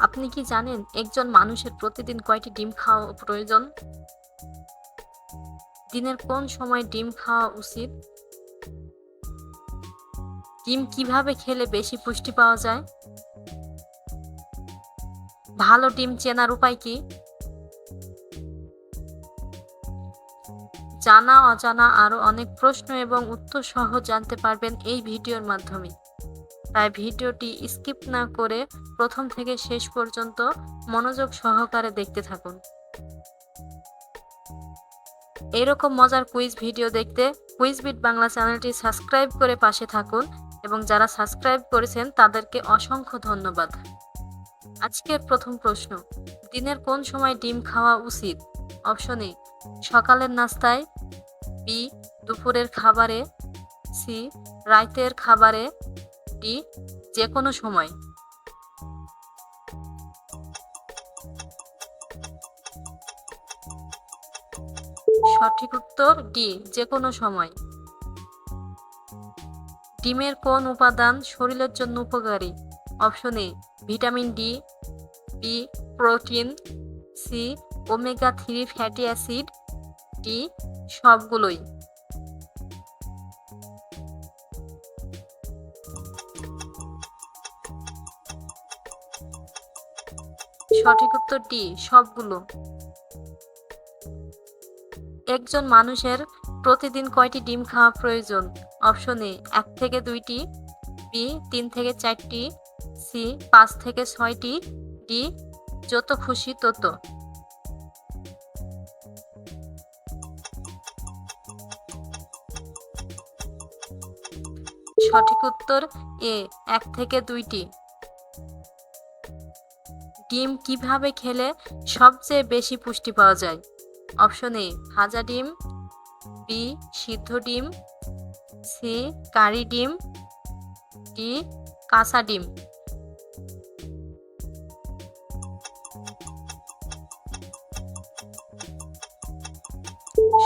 আপনি কি জানেন একজন মানুষের প্রতিদিন কয়টি ডিম খাওয়া প্রয়োজন? দিনের কোন সময় ডিম খাওয়া উচিত? ডিম কীভাবে খেলে বেশি পুষ্টি পাওয়া যায়? ভালো ডিম চেনার উপায় কি? জানা, অজানা আরও অনেক প্রশ্ন এবং উত্তর সহ জানতে পারবেন এই ভিডিওর মাধ্যমে। ভিডিওটি স্কিপ না করে প্রথম থেকে শেষ পর্যন্ত মনোযোগ সহকারে দেখতে থাকুন। এরকম মজার কুইজ ভিডিও দেখতে কুইজ বিট বাংলা চ্যানেলটি সাবস্ক্রাইব করে পাশে থাকুন এবং যারা সাবস্ক্রাইব করেছেন তাদেরকে অসংখ্য ধন্যবাদ। আজকের প্রথম প্রশ্ন, দিনের কোন সময় ডিম খাওয়া উচিত? অপশন এ, সকালের নাস্তায়, বি, দুপুরের খাবারে, সি রাতের খাবারে ডি যে কোনো সময়। সঠিক উত্তর ডি যে কোনো সময়। ডিমের কোন উপাদান শরীরের জন্য উপকারী? Option A, vitamin D B protein C omega three fatty acid D সবগুলোই। সঠিক উত্তর ডি, সবগুলো। একজন মানুষের প্রতিদিন কয়টি ডিম খাওয়া প্রয়োজন? অপশন এ, এক থেকে দুইটি, বি, তিন থেকে চারটি, সি, পাঁচ থেকে ছয়টি, ডি, যত খুশি তত। সঠিক উত্তর এ, এক থেকে দুইটি। ডিম কীভাবে খেলে সবচেয়ে বেশি পুষ্টি পাওয়া যায়? অপশন এ, ভাজা ডিম, বি, সিদ্ধ ডিম, সি, কারি ডিম, ডি, কাঁচা ডিম।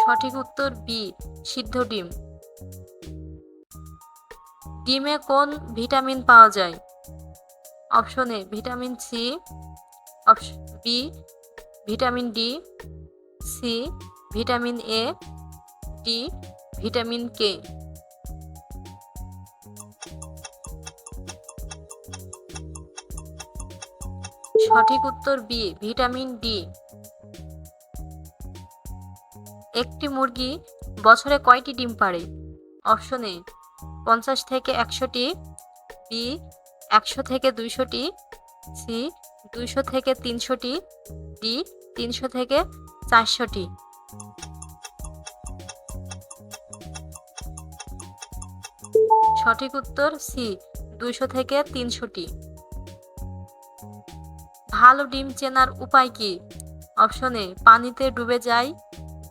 সঠিক উত্তর বি, সিদ্ধ ডিম। ডিমে কোন ভিটামিন পাওয়া যায়? Option A, vitamin C B, vitamin D, C, vitamin A, D, vitamin K. সঠিক উত্তর বি, ভিটামিন ডি। একটি মুরগি বছরে কয়টি ডিম পাড়ে? অপশন এ, পঞ্চাশ থেকে একশোটি বি, একশো থেকে দুইশোটি সি দুইশো থেকে তিনশোটি ডি তিনশো থেকে চারশোটি। সঠিক উত্তর সি, দুইশো থেকে তিনশোটি। ভালো ডিম চেনার উপায় কি? অপশন এ, পানিতে ডুবে যায়।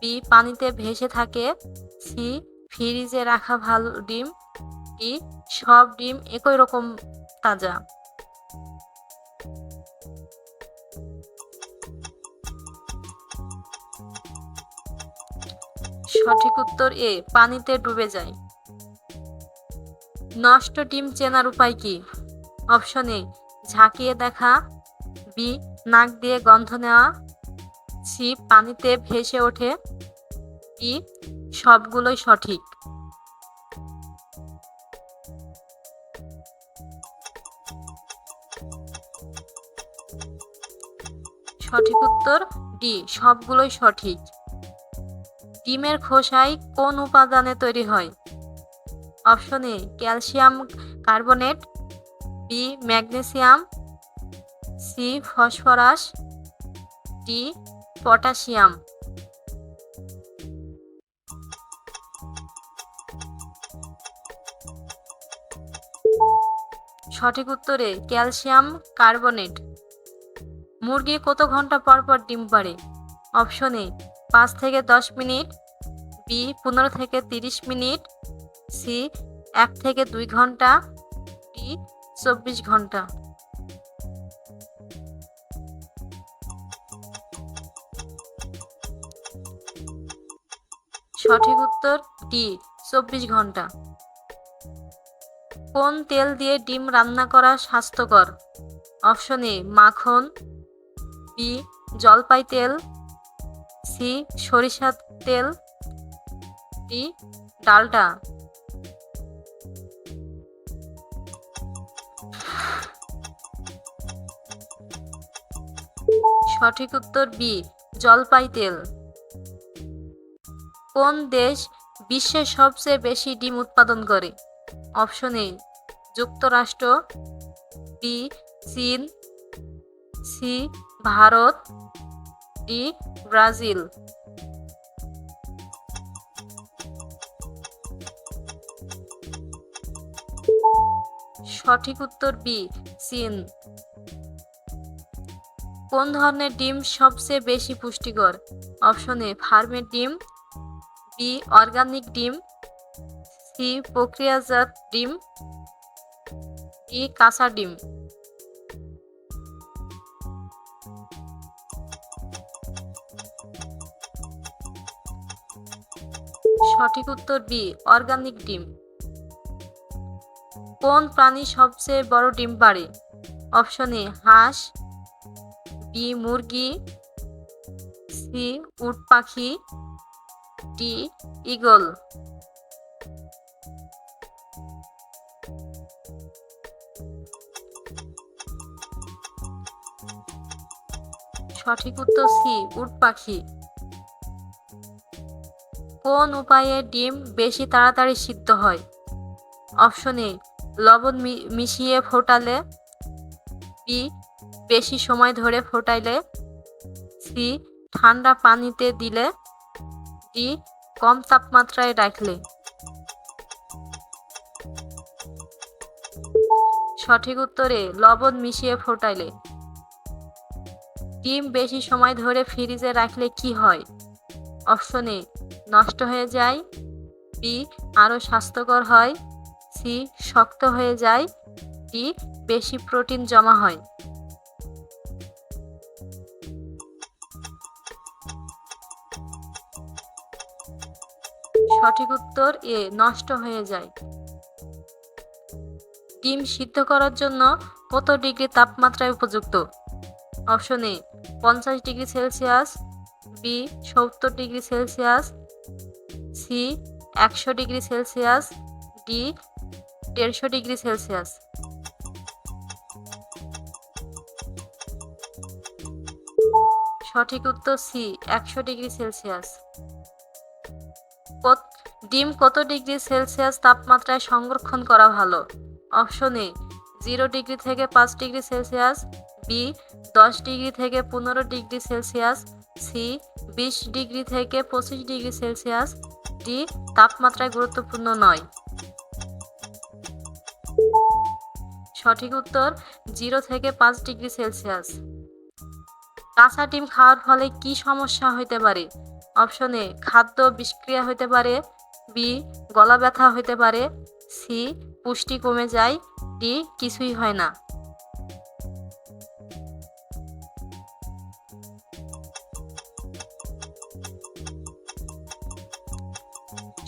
বি, পানিতে ভেসে থাকে। সি, ফ্রিজে রাখা ভালো ডিম। ডি, সব ডিম একই রকম তাজা। সঠিক উত্তর এ, পানিতে ডুবে যায়। নষ্ট ডিম চেনার উপায় কি? অপশন এ, ঝাঁকিয়ে দেখা। বি, নাক দিয়ে গন্ধ নেওয়া। সি, পানিতে ভেসে ওঠে। ডি সবগুলোই সঠিক। সঠিক উত্তর, ডি, সবগুলোই সঠিক। ডিমের খোসায় কোন উপাদানে তৈরি হয়? Option A, calcium carbonate B magnesium C phosphorus D potassium. সঠিক উত্তরে, ক্যালসিয়াম কার্বনেট। মুরগি কত ঘণ্টা পর পর ডিম পাড়ে? অপশন এ পাঁচ থেকে দশ মিনিট, বি পনেরো থেকে তিরিশ মিনিট, সি এক থেকে দুই ঘণ্টা, ডি চব্বিশ ঘণ্টা। সঠিক উত্তর ডি, চব্বিশ ঘণ্টা। কোন তেল দিয়ে ডিম রান্না করা স্বাস্থ্যকর? অপশন এ, মাখন, বি, জলপাই তেল সি সরিষার তেল ডি ডালডা সঠিক উত্তর বি, জলপাই তেল। কোন দেশ বিশ্বের সবচেয়ে বেশি ডিম উৎপাদন করে? অপশন এ, যুক্তরাষ্ট্র, বি, চীন, সি, ভারত ডি ব্রাজিল। সঠিক উত্তর বি, চীন। কোন ধরনের ডিম সবচেয়ে বেশি পুষ্টিকর? অপশন এ, ফার্মের ডিম, বি, অর্গানিক ডিম, সি, প্রক্রিয়াজাত ডিম, ডি, কাঁচা ডিম। সঠিক উত্তর বি, অর্গানিক ডিম। কোন প্রাণী সবচেয়ে বড় ডিম পাড়ে? অপশন এ, হাঁস, বি, মুরগি, সি, উট পাখি, ডি ইগল সঠিক উত্তর সি, উট পাখি। কোন উপায়ে ডিম বেশি তাড়াতাড়ি সিদ্ধ হয়? অপশন এ, লবণ মিশিয়ে ফোটালে। বি, বেশি সময় ধরে ফোটাইলে। সি, ঠান্ডা পানিতে দিলে। ডি, কম তাপমাত্রায় রাখলে। সঠিক উত্তরে, লবণ মিশিয়ে ফোটাইলে। ডিম বেশি সময় ধরে ফ্রিজে রাখলে কি হয়? অপশন এ নষ্ট হয়ে যায়। বি, আরও স্বাস্থ্যকর হয়। সি, শক্ত হয়ে যায়। ডি, বেশি প্রোটিন জমা হয়। সঠিক উত্তর এ, নষ্ট হয়ে যায়। ডিম সিদ্ধ করার জন্য কত ডিগ্রি তাপমাত্রায় উপযুক্ত? অপশন এ, পঞ্চাশ ডিগ্রি সেলসিয়াস। বি, সত্তর ডিগ্রি সেলসিয়াস। সি একশো ডিগ্রি সেলসিয়াস ডি দেড়শো ডিগ্রি সেলসিয়াস। সঠিক উত্তর সি, একশো ডিগ্রি সেলসিয়াস। ডিম কত ডিগ্রি সেলসিয়াস তাপমাত্রায় সংরক্ষণ করা ভালো? অপশন এ, জিরো ডিগ্রি থেকে পাঁচ ডিগ্রি সেলসিয়াস, বি, দশ ডিগ্রি থেকে পনেরো ডিগ্রি সেলসিয়াস, সি, বিশ ডিগ্রি থেকে পঁচিশ ডিগ্রি সেলসিয়াস ডি তাপমাত্রায় গুরুত্বপূর্ণ নয়। সঠিক উত্তর, জিরো থেকে পাঁচ ডিগ্রি সেলসিয়াস। কাঁচা ডিম খাওয়ার ফলে কি সমস্যা হতে পারে? অপশন এ, খাদ্য বিষক্রিয়া হতে পারে। বি, গলা ব্যথা হতে পারে। সি, পুষ্টি কমে যায়। ডি, কিছুই হয় না।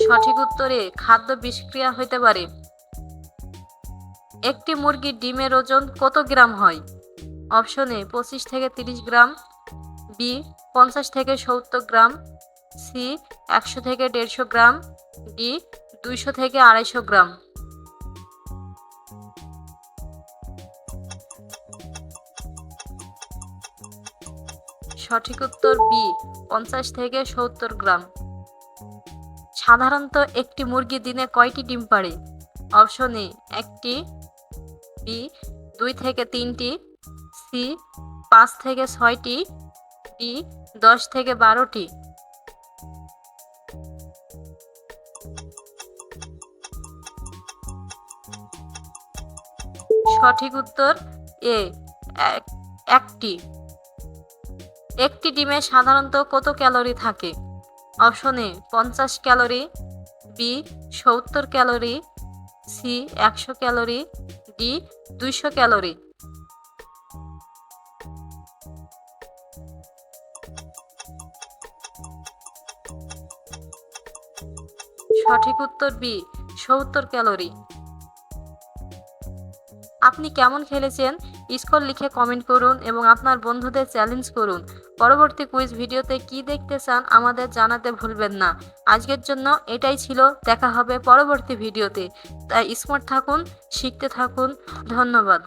সঠিক উত্তরে খাদ্য বিষক্রিয়া হতে পারে। একটি মুরগির ডিমের ওজন কত গ্রাম হয়? অপশন এ, পঁচিশ থেকে তিরিশ গ্রাম, বি, পঞ্চাশ থেকে সত্তর গ্রাম, সি, একশো থেকে দেড়শো গ্রাম, ডি, দুইশো থেকে আড়াইশো গ্রাম। সঠিক উত্তর বি, পঞ্চাশ থেকে সত্তর গ্রাম। সাধারণত একটি মুরগি দিনে কয়টি ডিম পাড়ে? অপশন এ, একটি, বি, দুই থেকে তিনটি, সি, পাঁচ থেকে ছয়টি, ডি, দশ থেকে বারোটি। সঠিক উত্তর এ, এক- একটি। একটি ডিমে সাধারণত কত ক্যালোরি থাকে? অপশন এ পঞ্চাশ ক্যালোরি, বি সত্তর ক্যালোরি, সি একশো ক্যালোরি, ডি দুইশো ক্যালোরি। সঠিক উত্তর বি, সত্তর ক্যালোরি। আপনি কেমন খেলেছেন? স্কোর লিখে কমেন্ট করুন এবং আপনার বন্ধুদের চ্যালেঞ্জ করুন। পরবর্তী কুইজ ভিডিওতে কি দেখতে চান আমাদের জানাতে ভুলবেন না। আজকের জন্য এটাই ছিল। দেখা হবে পরবর্তী ভিডিওতে। তাই স্মার্ট থাকুন, শিখতে থাকুন। ধন্যবাদ।